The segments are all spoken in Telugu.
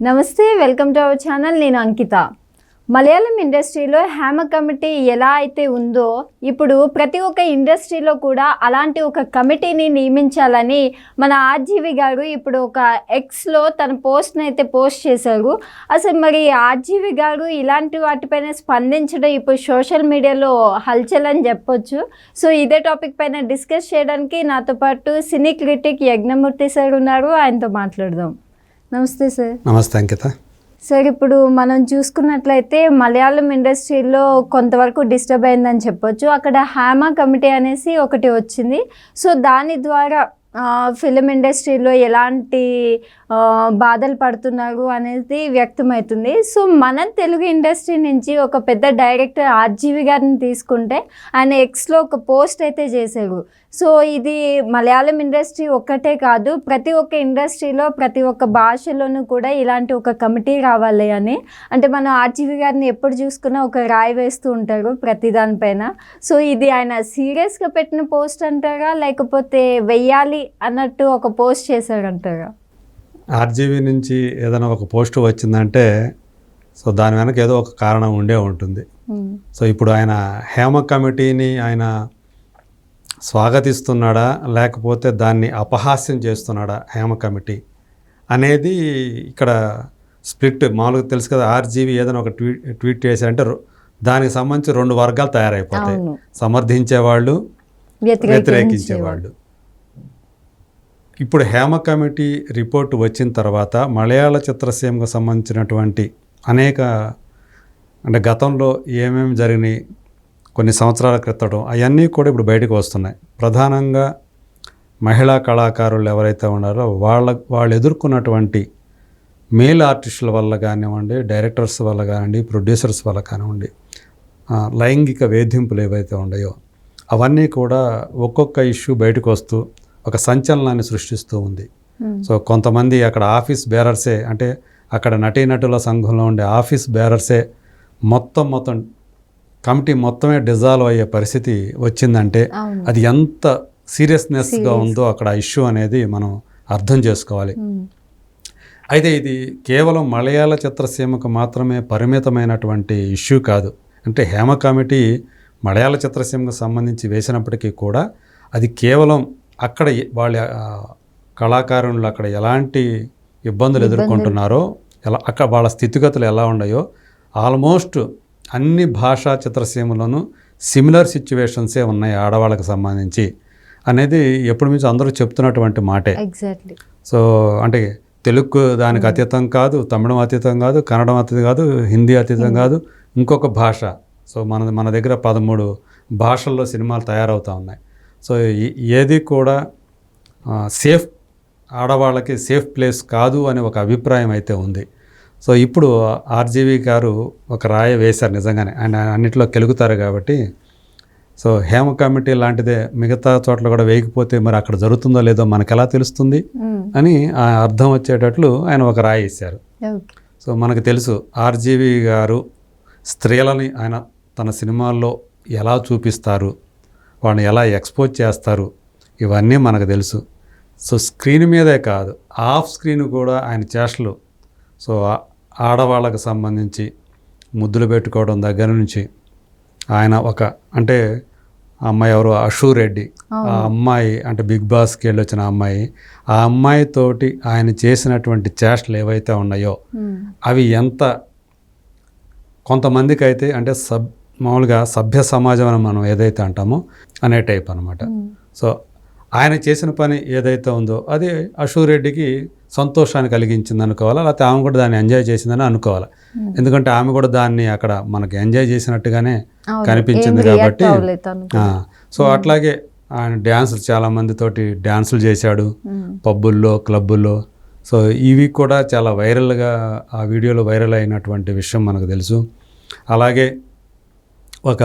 నమస్తే వెల్కమ్ టు అవర్ ఛానల్. నేను అంకిత. మలయాళం ఇండస్ట్రీలో హేమ కమిటీ ఎలా అయితే ఉందో ఇప్పుడు ప్రతి ఒక్క ఇండస్ట్రీలో కూడా అలాంటి ఒక కమిటీని నియమించాలని మన ఆర్జీవి గారు ఇప్పుడు ఒక ఎక్స్లో తన పోస్ట్ని అయితే పోస్ట్ చేశారు. అసలు మరి ఆర్జీవి గారు ఇలాంటి వాటిపైన స్పందించడం ఇప్పుడు సోషల్ మీడియాలో హల్చల్ అని చెప్పొచ్చు. సో ఇదే టాపిక్ పైన డిస్కస్ చేయడానికి నాతో పాటు సినీ క్రిటిక్ యజ్ఞమూర్తి సార్ ఉన్నారు. ఆయనతో మాట్లాడదాం. నమస్తే సార్. నమస్తే అంకిత. సార్ ఇప్పుడు మనం చూసుకున్నట్లయితే మలయాళం ఇండస్ట్రీలో కొంతవరకు డిస్టర్బ్ అయిందని చెప్పొచ్చు. అక్కడ హ్యామా కమిటీ అనేసి ఒకటి వచ్చింది. సో దాని ద్వారా ఫిలిం ఇండస్ట్రీలో ఎలాంటి బాధలు పడుతున్నారు అనేది వ్యక్తమవుతుంది. సో మన తెలుగు ఇండస్ట్రీ నుంచి ఒక పెద్ద డైరెక్టర్ ఆర్జీవి గారిని తీసుకుంటే ఆయన ఎక్స్లో ఒక పోస్ట్ అయితే చేశారు సో ఇది మలయాళం ఇండస్ట్రీ ఒక్కటే కాదు ప్రతి ఒక్క ఇండస్ట్రీలో ప్రతి ఒక్క భాషలోనూ కూడా ఇలాంటి ఒక కమిటీ రావాలి అని. అంటే మనం ఆర్జీవి గారిని ఎప్పుడు చూసుకున్నా ఒక రాయి వేస్తూ ఉంటారు ప్రతి దానిపైన. సో ఇది ఆయన సీరియస్గా పెట్టిన పోస్ట్ అంటారా లేకపోతే వెయ్యాలి అన్నట్టు ఒక పోస్ట్ చేశారంటారా ఆర్జీవీ నుంచి ఏదైనా ఒక పోస్ట్ వచ్చిందంటే సో దాని వెనక ఏదో ఒక కారణం ఉండే ఉంటుంది. సో ఇప్పుడు ఆయన హేమ కమిటీని ఆయన స్వాగతిస్తున్నాడా లేకపోతే దాన్ని అపహాస్యం చేస్తున్నాడా హేమ కమిటీ అనేది ఇక్కడ స్ప్లిట్ మామూలుగా తెలుసు కదా ఆర్జీవీ ఏదైనా ఒక ట్వీట్ ట్వీట్ చేశారంటే దానికి సంబంధించి రెండు వర్గాలు తయారైపోతాయి. సమర్థించేవాళ్ళు వ్యతిరేకించేవాళ్ళు. ఇప్పుడు హేమ కమిటీ రిపోర్ట్ వచ్చిన తర్వాత మలయాళ చిత్రసీమకు సంబంధించినటువంటి అనేక అంటే గతంలో ఏమేమి జరిగినాయి కొన్ని సంవత్సరాల క్రితం అవన్నీ కూడా ఇప్పుడు బయటకు వస్తున్నాయి. ప్రధానంగా మహిళా కళాకారులు ఎవరైతే ఉన్నారో వాళ్ళ వాళ్ళు ఎదుర్కొన్నటువంటి మేల్ ఆర్టిస్టుల వల్ల కానివ్వండి డైరెక్టర్స్ వల్ల కానివ్వండి ప్రొడ్యూసర్స్ వల్ల కానివ్వండి లైంగిక వేధింపులు ఏవైతే ఉన్నాయో అవన్నీ కూడా ఒక్కొక్క ఇష్యూ బయటకు వస్తూ ఒక సంచలనాన్ని సృష్టిస్తూ ఉంది. ఉమ్, సో కొంతమంది అక్కడ ఆఫీస్ బేరర్సే అంటే అక్కడ నటీనటుల సంఘంలో ఉండే ఆఫీస్ బేరర్సే మొత్తం మొత్తం కమిటీ మొత్తమే డిజాల్వ్ అయ్యే పరిస్థితి వచ్చిందంటే అది ఎంత సీరియస్నెస్గా ఉందో అక్కడ ఇష్యూ అనేది మనం అర్థం చేసుకోవాలి. ఉమ్, అయితే ఇది కేవలం మలయాళ చిత్రసీమకు మాత్రమే పరిమితమైనటువంటి ఇష్యూ కాదు. అంటే హేమ కమిటీ మలయాళ చిత్రసీమకు సంబంధించి వేసినప్పటికీ కూడా అది కేవలం అక్కడ వాళ్ళ కళాకారులు అక్కడ ఎలాంటి ఇబ్బందులు ఎదుర్కొంటున్నారో ఎలా అక్కడ వాళ్ళ స్థితిగతులు ఎలా ఉన్నాయో ఆల్మోస్ట్ అన్ని భాషా చిత్రసీమలోనూ సిమిలర్ సిచ్యువేషన్సే ఉన్నాయి ఆడవాళ్ళకి సంబంధించి అనేది ఎప్పటి నుంచి అందరూ చెప్తున్నటువంటి మాటే. ఎగ్జాక్ట్లీ సో అంటే తెలుగు దానికి అతీతం కాదు తమిళం అతీతం కాదు కన్నడం అతీతం కాదు హిందీ అతీతం కాదు ఇంకొక భాష. సో మన మన దగ్గర పదమూడు భాషల్లో సినిమాలు తయారవుతూ ఉన్నాయి. సో ఏది కూడా సేఫ్ ఆడవాళ్ళకి సేఫ్ ప్లేస్ కాదు అనే ఒక అభిప్రాయం అయితే ఉంది. సో ఇప్పుడు ఆర్జీవి గారు ఒక రాయ వేశారు నిజంగానే. ఆయన అన్నింటిలో కెలుగుతారు కాబట్టి. సో హేమ కమిటీ లాంటిదే మిగతా చోట్ల కూడా వేయకపోతే మరి అక్కడ జరుగుతుందో లేదో మనకు ఎలా తెలుస్తుంది అని ఆ అర్థం వచ్చేటట్లు ఆయన ఒక రాయి ఇచ్చారు ఓకే. సో మనకు తెలుసు ఆర్జీవి గారు స్త్రీలని ఆయన తన సినిమాల్లో ఎలా చూపిస్తారు? వాళ్ళని ఎలా ఎక్స్పోజ్ చేస్తారు? ఇవన్నీ మనకు తెలుసు. సో స్క్రీన్ మీదే కాదు ఆఫ్ స్క్రీన్ కూడా ఆయన చేష్టలు. సో ఆడవాళ్ళకు సంబంధించి ముద్దులు పెట్టుకోవడం దగ్గర నుంచి ఆయన ఒక అంటే అమ్మాయి ఎవరు? అషూ రెడ్డి. ఆ అమ్మాయి అంటే బిగ్ బాస్కి వెళ్ళి వచ్చిన అమ్మాయి. ఆ అమ్మాయితోటి ఆయన చేసినటువంటి చేష్టలు ఏవైతే ఉన్నాయో అవి ఎంత కొంతమందికి అయితే అంటే సబ్ మామూలుగా సభ్య సమాజం అని మనం ఏదైతే అంటామో అనే టైప్ అనమాట సో ఆయన చేసిన పని ఏదైతే ఉందో అది అషూరెడ్డికి సంతోషాన్ని కలిగించింది అనుకోవాలా? లేకపోతే ఆమె కూడా దాన్ని ఎంజాయ్ చేసిందని అనుకోవాలి. ఎందుకంటే ఆమె కూడా దాన్ని అక్కడ మనకి ఎంజాయ్ చేసినట్టుగానే. కనిపించింది కాబట్టి సో అట్లాగే ఆయన డ్యాన్సులు చాలా మందితోటి డ్యాన్సులు చేశాడు పబ్బుల్లో క్లబ్బుల్లో. సో ఇవి కూడా చాలా వైరల్గా ఆ వీడియోలో వైరల్ అయినటువంటి విషయం మనకు తెలుసు. అలాగే ఒక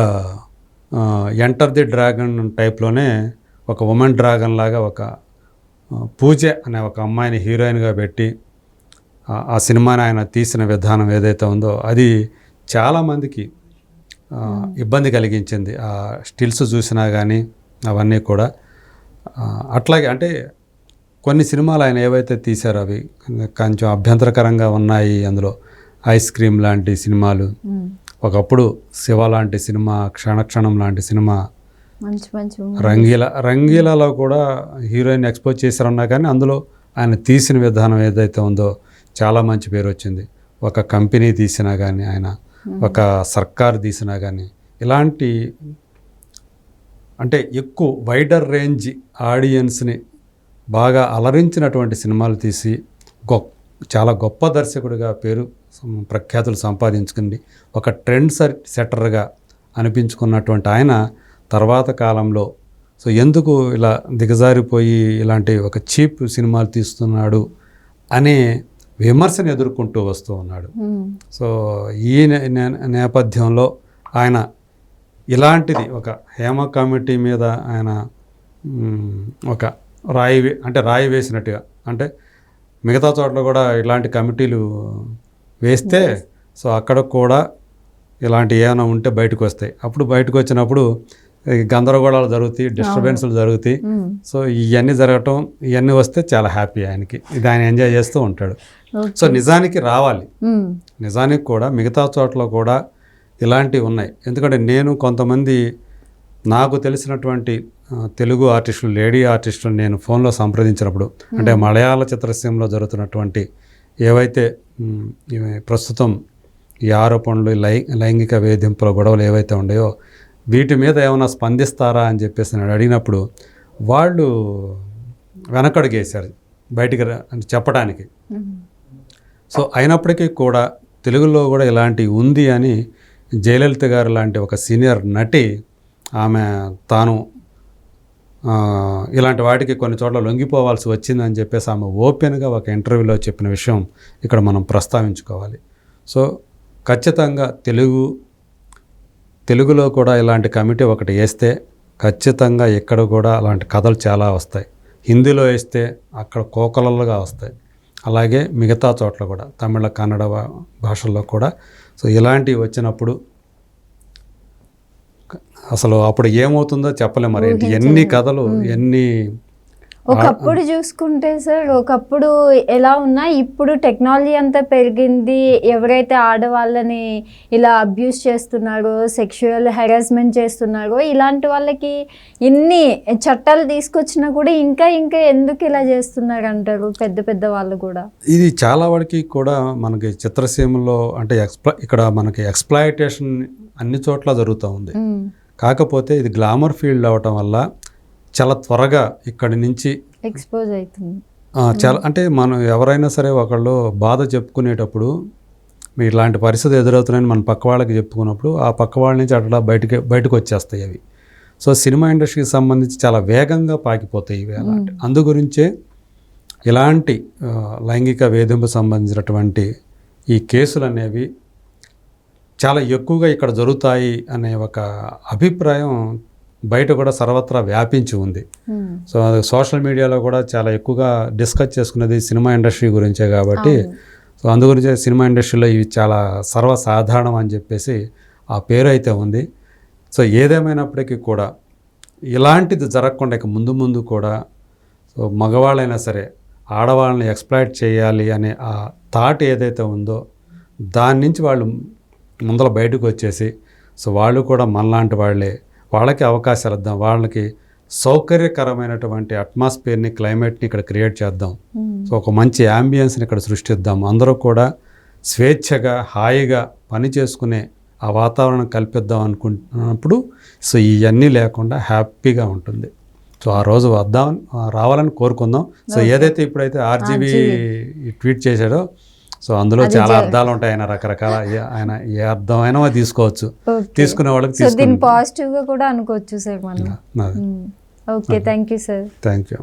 ఎంటర్ ది డ్రాగన్ టైప్లోనే ఒక ఉమెన్ డ్రాగన్ లాగా ఒక పూజ అనే ఒక అమ్మాయిని హీరోయిన్గా పెట్టి ఆ- సినిమాని ఆయన తీసిన విధానం ఏదైతే ఉందో అది చాలామందికి ఇబ్బంది కలిగించింది. ఆ స్టిల్స్ చూసినా కానీ అవన్నీ కూడా అట్లాగే అంటే కొన్ని సినిమాలు ఆయన ఏవైతే తీశారో అవి కొంచెం అభ్యంతరకరంగా ఉన్నాయి అందులో. ఐస్ క్రీమ్ లాంటి సినిమాలు. ఒకప్పుడు శివ లాంటి సినిమా క్షణక్షణం లాంటి సినిమా మంచి మంచి రంగీల రంగీలలో కూడా హీరోయిన్ ఎక్స్పోజ్ చేశారన్నా కానీ అందులో ఆయన తీసిన విధానం ఏదైతే ఉందో చాలా మంచి పేరు వచ్చింది. ఒక కంపెనీ తీసినా కానీ ఆయన ఒక సర్కార్ తీసినా కానీ ఇలాంటి అంటే ఎక్కువ వైడర్ రేంజ్ ఆడియన్స్ని బాగా అలరించినటువంటి సినిమాలు తీసి గొప్ప చాలా గొప్ప దర్శకుడిగా పేరు ప్రఖ్యాతులు సంపాదించుకుంది. ఒక ట్రెండ్ సెట్ సెట్టర్గా అనిపించుకున్నటువంటి ఆయన తర్వాత కాలంలో. సో ఎందుకు ఇలా దిగజారిపోయి ఇలాంటి ఒక చీప్ సినిమాలు తీస్తున్నాడు అనే విమర్శను ఎదుర్కొంటూ వస్తూ ఉన్నాడు. సో ఈ నేపథ్యంలో ఆయన ఇలాంటిది ఒక హేమ కమిటీ మీద ఆయన ఒక రాయి అంటే రాయి వేసినట్టుగా. అంటే మిగతా చోట్ల కూడా ఇలాంటి కమిటీలు వేస్తే సో అక్కడ కూడా ఇలాంటి ఏమైనా ఉంటే బయటకు వస్తాయి. అప్పుడు బయటకు వచ్చినప్పుడు గందరగోళాలు జరుగుతాయి డిస్టర్బెన్స్లు జరుగుతాయి. మ్మ్. సో ఇవన్నీ జరగటం ఇవన్నీ వస్తే చాలా హ్యాపీ ఆయనకి. ఇది ఆయన ఎంజాయ్ చేస్తూ ఉంటాడు. సో నిజానికి రావాలి. మ్మ్. నిజానికి కూడా మిగతా చోట్ల కూడా ఇలాంటివి ఉన్నాయి. ఎందుకంటే నేను కొంతమంది నాకు తెలిసినటువంటి తెలుగు ఆర్టిస్టులు లేడీ ఆర్టిస్టులు నేను ఫోన్లో సంప్రదించినప్పుడు అంటే మలయాళ చిత్రసీమలో జరుగుతున్నటువంటి ఏవైతే ప్రస్తుతం ఈ ఆరోపణలు లై లైంగిక వేధింపుల గొడవలు ఏవైతే ఉన్నాయో వీటి మీద ఏమైనా స్పందిస్తారా అని చెప్పేసి నేను అడిగినప్పుడు వాళ్ళు వెనకడుగేశారు బయటికి అంటే చెప్పడానికి. సో అయినప్పటికీ కూడా తెలుగులో కూడా ఇలాంటి ఉంది అని జయలలిత గారు లాంటి ఒక సీనియర్ నటి ఆమె తాను ఇలాంటి వాటికి కొన్ని చోట్ల లొంగిపోవాల్సి వచ్చిందని చెప్పేసి ఆమె ఓపెన్గా ఒక ఇంటర్వ్యూలో చెప్పిన విషయం ఇక్కడ మనం ప్రస్తావించుకోవాలి. సో ఖచ్చితంగా తెలుగు తెలుగులో కూడా ఇలాంటి కమిటీ ఒకటి వేస్తే ఖచ్చితంగా ఇక్కడ కూడా అలాంటి కథలు చాలా వస్తాయి. హిందీలో వేస్తే అక్కడ కోకలలుగా వస్తాయి. అలాగే మిగతా చోట్ల కూడా తమిళ కన్నడ భాషల్లో కూడా. సో ఇలాంటివి వచ్చినప్పుడు అసలు అప్పుడు ఏమవుతుందో చెప్పలేం మరి. ఏంటి? ఎన్ని కథలు ఎన్ని ఒకప్పుడు చూసుకుంటే సార్ ఒకప్పుడు ఎలా ఉన్నా ఇప్పుడు టెక్నాలజీ అంతా పెరిగింది. ఎవరైతే ఆడవాళ్ళని ఇలా అబ్యూస్ చేస్తున్నారో సెక్షువల్ హెరాస్మెంట్ చేస్తున్నారో ఇలాంటి వాళ్ళకి ఎన్ని చట్టాలు తీసుకొచ్చినా కూడా ఇంకా ఇంకా ఎందుకు ఇలా చేస్తున్నారు అంటారు పెద్ద పెద్ద వాళ్ళు కూడా? ఇది చాలా వరకు కూడా మనకి చిత్రసీమలో అంటే ఎక్స్ప్లా ఇక్కడ మనకి ఎక్స్ప్లాయిటేషన్ అన్ని చోట్ల జరుగుతూ ఉంది. కాకపోతే ఇది గ్లామర్ ఫీల్డ్ అవటం వల్ల చాలా త్వరగా ఇక్కడి నుంచి ఎక్స్పోజ్ అవుతుంది. చాలా అంటే మనం ఎవరైనా సరే ఒకళ్ళు బాధ చెప్పుకునేటప్పుడు మీ ఇలాంటి పరిస్థితి ఎదురవుతున్నాయని మన పక్క వాళ్ళకి చెప్పుకున్నప్పుడు ఆ పక్క వాళ్ళ నుంచి అట్లా బయటకి బయటకు వచ్చేస్తాయి అవి. సో సినిమా ఇండస్ట్రీకి సంబంధించి చాలా వేగంగా పాకిపోతాయి ఇవి అలాంటి. అందు గురించే ఇలాంటి లైంగిక వేధింపు సంబంధించినటువంటి ఈ కేసులు అనేవి చాలా ఎక్కువగా ఇక్కడ జరుగుతాయి అనే ఒక అభిప్రాయం బయట కూడా సర్వత్రా వ్యాపించి ఉంది. సో అది సోషల్ మీడియాలో కూడా చాలా ఎక్కువగా డిస్కస్ చేసుకునేది సినిమా ఇండస్ట్రీ గురించే కాబట్టి సో అందు గురించే సినిమా ఇండస్ట్రీలో ఇవి చాలా సర్వసాధారణం అని చెప్పేసి ఆ పేరు అయితే ఉంది. సో ఏదేమైనప్పటికీ కూడా ఇలాంటిది జరగకుండా ఇక ముందు ముందు కూడా సో మగవాళ్ళైనా సరే ఆడవాళ్ళని ఎక్స్ప్లాయిట్ చేయాలి అనే ఆ థాట్ ఏదైతే ఉందో దాని నుంచి వాళ్ళు ముందర బయటకు వచ్చేసి సో వాళ్ళు కూడా మనలాంటి వాళ్ళే. వాళ్ళకి అవకాశాలు ఇద్దాం. వాళ్ళకి సౌకర్యకరమైనటువంటి అట్మాస్ఫియర్ని క్లైమేట్ని ఇక్కడ క్రియేట్ చేద్దాం. సో ఒక మంచి యాంబియన్స్ని ఇక్కడ సృష్టిద్దాం. అందరూ కూడా స్వేచ్ఛగా హాయిగా పని చేసుకునే ఆ వాతావరణం కల్పిద్దాం అనుకుంటున్నప్పుడు సో ఇవన్నీ లేకుండా హ్యాపీగా ఉంటుంది. సో ఆ రోజు వద్దాం రావాలని కోరుకుందాం. సో ఏదైతే ఇప్పుడైతే ఆర్జీబీ. ట్వీట్ చేశాడో సో అందులో చాలా అర్థాలు ఉంటాయి ఆయన రకరకాల ఆయన ఏ అర్థమైనా తీసుకోవచ్చు. తీసుకునే వాళ్ళకి దీన్ని పాజిటివ్గా కూడా అనుకోవచ్చు సార్ మనం. Okay thank you sir. Thank you